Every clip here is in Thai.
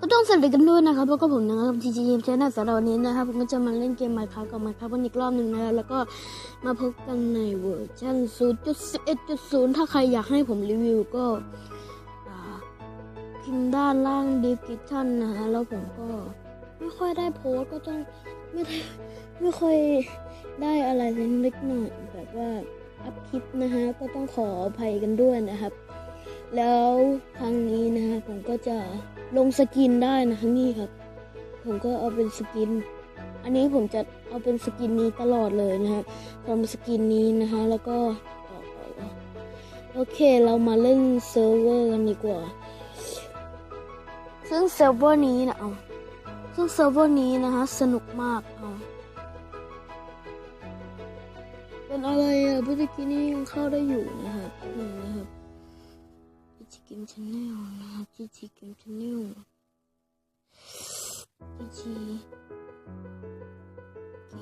ก็ต้องสวัสดีกันด้วยนะครับแล้วก็ผมนะครับจีจีเกมชแนลสำหรับวันนี้นะครับ ผมก็จะมาเล่นเกม Minecraft กับ Minecraft วันอีกรอบหนึ่งนะแล้วก็มาพบกันในเวอร์ชัน0.11.0 ถ้าใครอยากให้ผมรีวิวก็พิมพ์ด้านล่าง description นะฮะแล้วผมก็ไม่ค่อยได้โพสก็ต้องไม่ได้ไม่ค่อยได้อะไรเล็กหน่อยแบบว่าอัพคลิปนะฮะก็ต้องขออภัยกันด้วยนะครับ แล้วครั้งนี้นะฮะผมก็จะลงสกินได้นะคะนี่ครับ ผมก็เอาเป็นสกิน อันนี้ผมจะเอาเป็นสกินนี้ตลอดเลยนะฮะทำสกินนี้นะฮะแล้วก็ต่อโอเคเรามาเล่นเซิร์ฟเวอร์กันดีกว่า ซึ่งเซิร์ฟเวอร์นี้นะเอาซึ่งเซิร์ฟเวอร์นี้นะฮะสนุกมากเอาเป็นอะไรอะเมื่อกี้นี้ยังเข้าได้อยู่นะครับหนึ่งนะครับ เกมชาแนลนะครับจีจีเกมชาแนลจีจีเก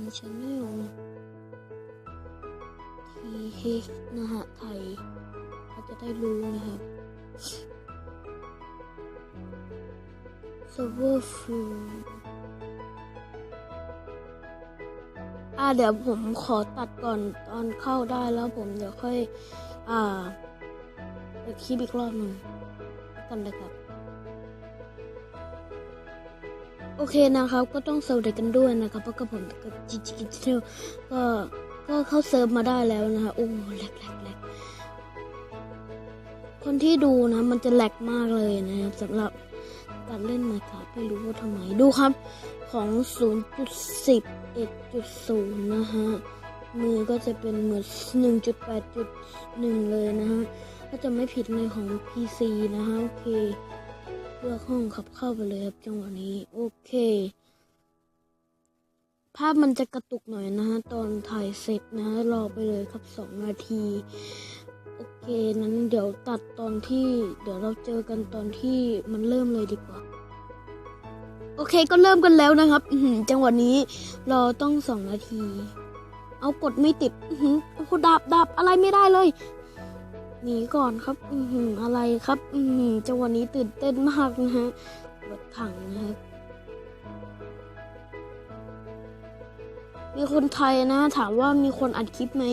มชาแนลทีเฮฟนะฮะไทยเขาจะได้รู้นะครับเซิร์ฟเวอร์ฟิลอ่าเดี๋ยวผมขอตัดก่อนตอนเข้าได้แล้วผมเดี๋ยวค่อย อ่า เดี๋ยวคลิปอีกรอบหนึ่งกันเลยครับ โอเคนะครับ ก็ต้องสวัสดีกันด้วยนะครับเพราะกับผมกับจิจิกิเทลก็ก็เข้าเซิร์ฟมาได้แล้วนะคะโอ้แหลกแหลกแหลกคนที่ดูนะ มันจะแหลกมากเลยนะครับสำหรับการเล่นไมค์ครับไม่รู้ว่าทำไมดูครับของ 0.11.0 นะฮะ มือก็จะเป็นเหมือน 1.8.1 เลยนะฮะ ถ้าจะไม่ผิดในของ PC นะฮะ โอเค เลือกห้องขับเข้าไปเลยครับจังหวะนี้ โอเค ภาพมันจะกระตุกหน่อยนะฮะ ตอนถ่ายเสร็จนะฮะ รอไปเลยครับ2นาที โอเค นั้นเดี๋ยวตัดตอนที่ เดี๋ยวเราเจอกันตอนที่มันเริ่มเลยดีกว่าโอเคก็เริ่มกันแล้วนะครับจังหวะนี้รอต้องสองนาที เอากดไม่ติดโอ้โหดาบดาบอะไรไม่ได้เลย หนีก่อนครับ อือหืออะไรครับ อือหือจังหวะนี้ตื่นเต้นมากนะฮะรถถังนะครับ มีคนไทยนะ ถามว่ามีคนอัดคลิปไหม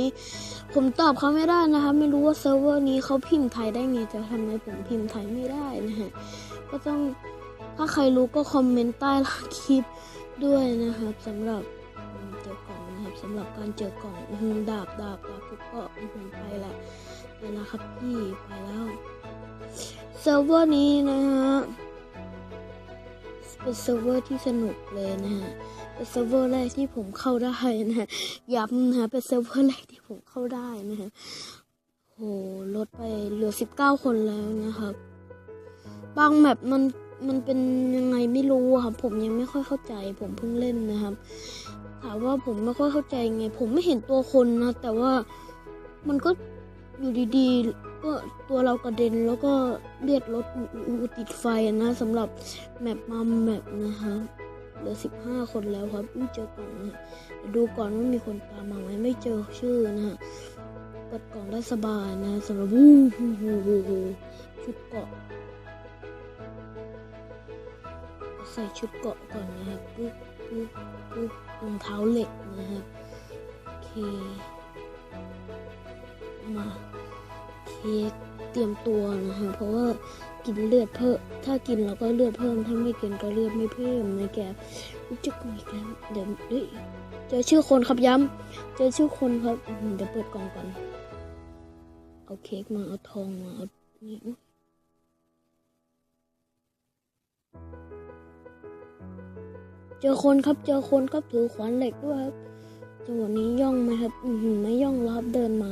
ผมตอบเขาไม่ได้นะคะไม่รู้ว่าเซิร์ฟเวอร์นี้เขาพิมพ์ไทยได้ไงแต่ทำไมผมพิมพ์ไทยไม่ได้นะฮะ ก็ต้องถ้าใครรู้ก็คอมเมนต์ใต้ล่างคลิปด้วยนะครับสำหรับเจอกล่องนะครับสำหรับการเจอกล่องอือหือดาบดาบดาบทุก็อื้อหือไปละ ไปแล้วครับพี่ไปแล้วเซิร์ฟเวอร์นี้นะฮะเป็นเซิร์ฟเวอร์ที่สนุกเลยนะฮะเป็นเซิร์ฟเวอร์แรกที่ผมเข้าได้นะฮะย้ำนะเป็นเซิร์ฟเวอร์แรกที่ผมเข้าได้นะฮะโหลดไปเหลือสิบเก้าคนแล้วนะครับ บางแมปมันมันเป็นยังไงไม่รู้ครับ ผมยังไม่ค่อยเข้าใจ ผมเพิ่งเล่นนะครับ ถามว่าผมไม่ค่อยเข้าใจไง ผมไม่เห็นตัวคนนะ แต่ว่ามันก็ อยู่ดีๆ ก็ตัวเรากระเด็นแล้วก็เลือดรถติดไฟนะสำหรับแมปมาแมปนะคะเหลือสิบห้าคนแล้วครับไม่เจอกล่องนะเดี๋ยวดูก่อนว่ามีคนตามมาไหมไม่เจอชื่อนะฮะกดกล่องได้สบายนะสำหรับวู้ฮู้ฮู้ฮู้ฮู้ชุดเกาะ ใส่ชุดเกาะก่อนนะครับปุ๊บปุ๊บปุ๊บรองเท้าเหล็กนะครับโอเค มาเค้กเตรียมตัวนะฮะเพราะว่ากินเลือดเพิ่มถ้ากินเราก็เลือดเพิ่มถ้าไม่กินก็เลือดไม่เพิ่มนะแกรู้จักอีกแล้วเดี๋ยวเฮ้ยเจอชื่อคนครับย้ำเจอชื่อคนครับเดี๋ยวเปิดกล่องก่อนเอาเค้กมาเอาทองมาเอานี่ยเจอคนครับเจอคนครับถือขวานเหล็กด้วยครับจังหวะนี้ย่องไหมครับอือหือไม่ย่องแล้วครับเดินมา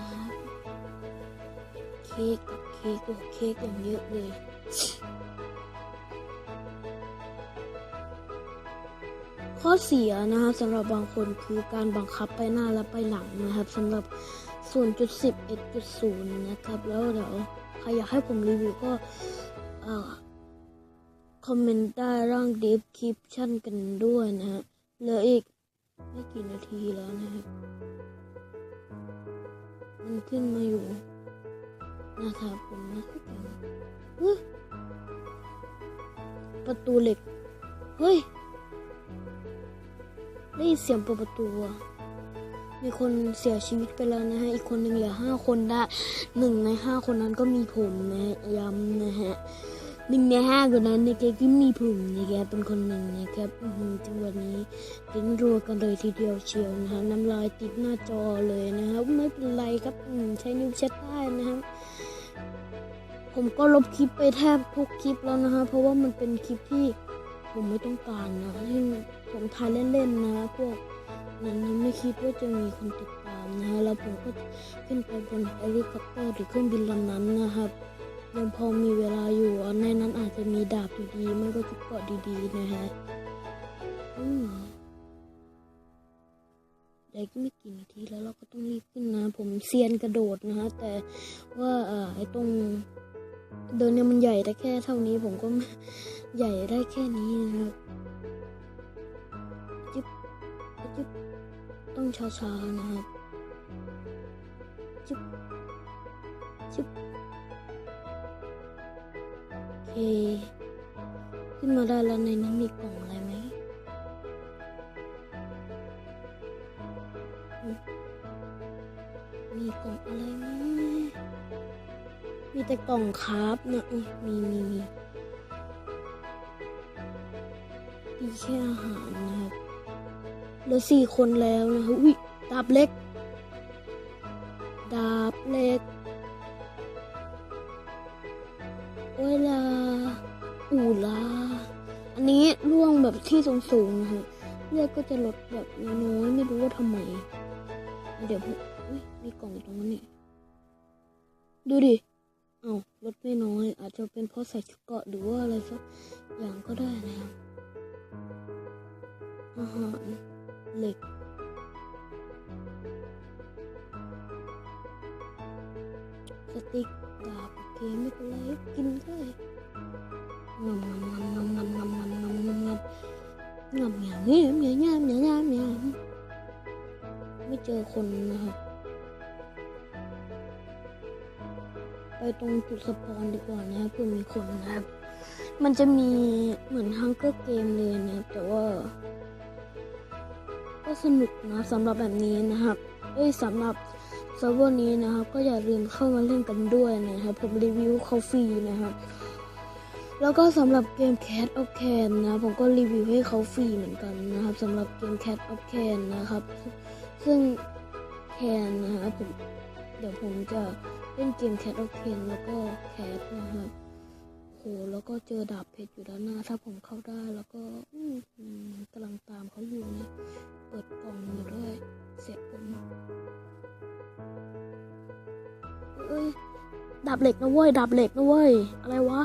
เค้กกับเค้กโอ้เค้กอย่างเยอะเลย ข้อเสียนะครับสำหรับบางคนคือการบังคับไปหน้าและไปหลังนะครับสำหรับ0.11.0นย์นะครับ แล้วเดี๋ยวใครอยากให้ผมรีวิวก็คอมเมนต์ใต้ร่าง description กันด้วยนะฮะเหลืออีกไม่กี่นาทีแล้วนะครับ มันขึ้นมาอยู่ นะครับผมนะประตูเหล็ก เฮ้ย ได้ยินเสียงเปิดประตูอะมีคนเสียชีวิตไปแล้วนะฮะ อีกคนหนึ่งเหลือห้าคนได้หนึ่งในห้าคนนั้นก็มีผมนะย้ำนะฮะ หนึ่งในห้าคนนั้นนะครับที่มีผมนะครับเป็นคนหนึ่งนะครับอืจังหวะนี้ลิ้นรัวกันเลยทีเดียวเชียวนะฮะน้ำลายติดหน้าจอเลยนะครับไม่เป็นไรครับอืใช้นิ้วเช็ดได้นะครับผมก็ลบคลิปไปแทบทุกคลิปแล้วนะฮะเพราะว่ามันเป็นคลิปที่ผมไม่ต้องการนะที่ผมถ่ายเล่นๆนะพวกนั้นไม่คิดว่าจะมีคนติดตามนะฮะแล้วผมก็ขึ้นไปบนเฮลิคอปเตอร์หรือเครื่องบินลำนั้นนะครับ ยังพอมีเวลาอยู่ในนั้นอาจจะมีดาบดีๆไม่ก็จุกเกาะดีๆนะฮะอืมเดี๋ยวก็ไม่กี่นาทีแล้วเราก็ต้องรีบขึ้นนะ ผมเซียนกระโดดนะฮะ แต่ว่าอ่อไอ้ตรงเดินเนี่ยมันใหญ่ได้แค่เท่านี้ ผมก็ใหญ่ได้แค่นี้นะครับจิ๊บจิ๊บต้องช้าๆนะครับจิ๊บจิ๊บ โอขึ้นมาได้แล้วในนั้นมีกล่องอะไรไหมมีกล่องอะไรไหมมีแต่กล่องคราฟนะอุ๊ยมีมีมีมีแค่อาหารนะครับเหลือสี่คนแล้วนะครับอุ้ยดาบเล็ก ดาบเล็ก เวลา อูลาอันนี้ร่วงแบบที่สูงๆนะครับเลือดก็จะลดแบบน้อยๆไม่รู้ว่าทำไม เดี๋ยวผมมีกล่องอยู่ตรงนั้นนี่ดูดิ เอา้าลดไม่น้อย อาจจะเป็นเพราะใส่ชุดเกาะหรือว่าอะไรสักอย่างก็ได้นะครับอาหารเหล็กสติ๊กดาบโอเคไม่เป็นไรกินก็ได้ งำงำเงี้ยเงี้ยเงี้ยเงี้ยเงี้ยไม่เจอคนนะครับ ไปตรงจุดสปอนดีกว่านะเพื่อมีคนนะครับ มันจะมีเหมือนฮังเกอร์เกมเลยนะแต่ว่า ก็สนุกนะสำหรับแบบนี้นะครับเอ้ยสำหรับเซิร์ฟเวอร์นี้นะครับ ก็อย่าลืมเข้ามาเล่นกันด้วยนะครับ ผมรีวิวเขาฟรีนะครับ แล้วก็สำหรับเกม Cat of Can นะ ผมก็รีวิวให้เขาฟรีเหมือนกันนะครับสำหรับเกม Cat of Can นะครับ ซึ่ง Can นะครับผมเดี๋ยวผมจะเล่นเกม Cat of Ken แล้วก็แคทนะครับโหแล้วก็เจอดาบเพชรอยู่ด้านหน้า ถ้าผมเข้าได้แล้วก็กำลังตามเขาอยู่นะเปิดกล่องอยู่ด้วยเสร็จผมเอ้ยดาบเหล็กนะเว้ยดาบเหล็กนะเว้ยอะไรวะ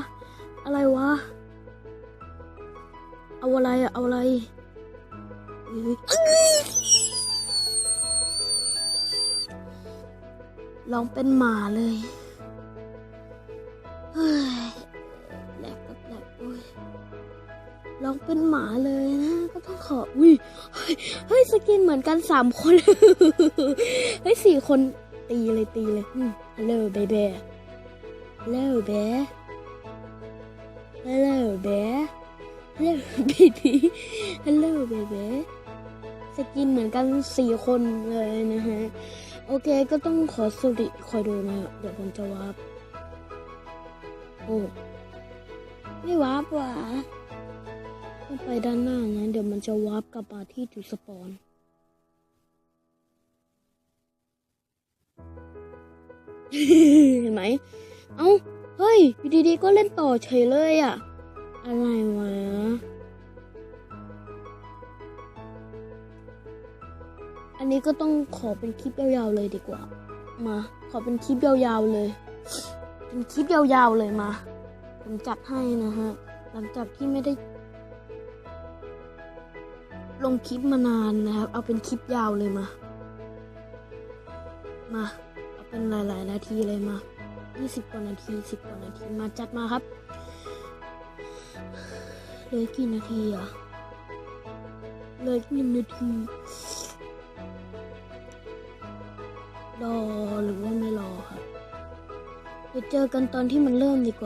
อะไรวะ เอาอะไรอะเอาอะไรเอ้ยลองเป็นหมาเลยเฮ้ยแหลกกับแหลกโอ้ยลองเป็นหมาเลยนะ ก็ต้องขอ อุ้ยเฮ้ย เฮ้ย สกินเหมือนกันสามคน เฮ้ยสี่คนตีเลยตีเลยฮัลโหลเบเบ้ฮัลโหลเบ ฮัลโหลเบฮัลโหลเบบีฮัลโหลเบเบ้สกินเหมือนกันสี่คนเลยนะฮะ โอเคก็ต้องขอสุริคอยดูนะเดี๋ยวผมจะวาร์ปโอ้ไม่วาร์ปว่ะต้องไปด้านหน้านะ เดี๋ยวมันจะวาร์ปกลับมาที่จุดสปอนเห็นไหม เอ้า เฮ้ยอยู่ดีๆก็เล่นต่อเฉยเลยอะอะไรวะ อันนี้ก็ต้องขอเป็นคลิปยาวๆเลยดีกว่า มา ขอเป็นคลิปยาวๆเลย เป็นคลิปยาวๆเลยมา ผมจัดให้นะฮะ หลังจากที่ไม่ได้ ลงคลิปมานานนะครับ เอาเป็นคลิปยาวเลยมา มา เอาเป็นหลายๆนาทีเลยมา 20กว่านาที 10กว่านาทีมาจัดมาครับเลยกี่นาทีอะเลยหนึ่งนาทีรอหรือว่าไม่รอครับเดี๋ยวเจอกันตอนที่มันเริ่มดีกว่า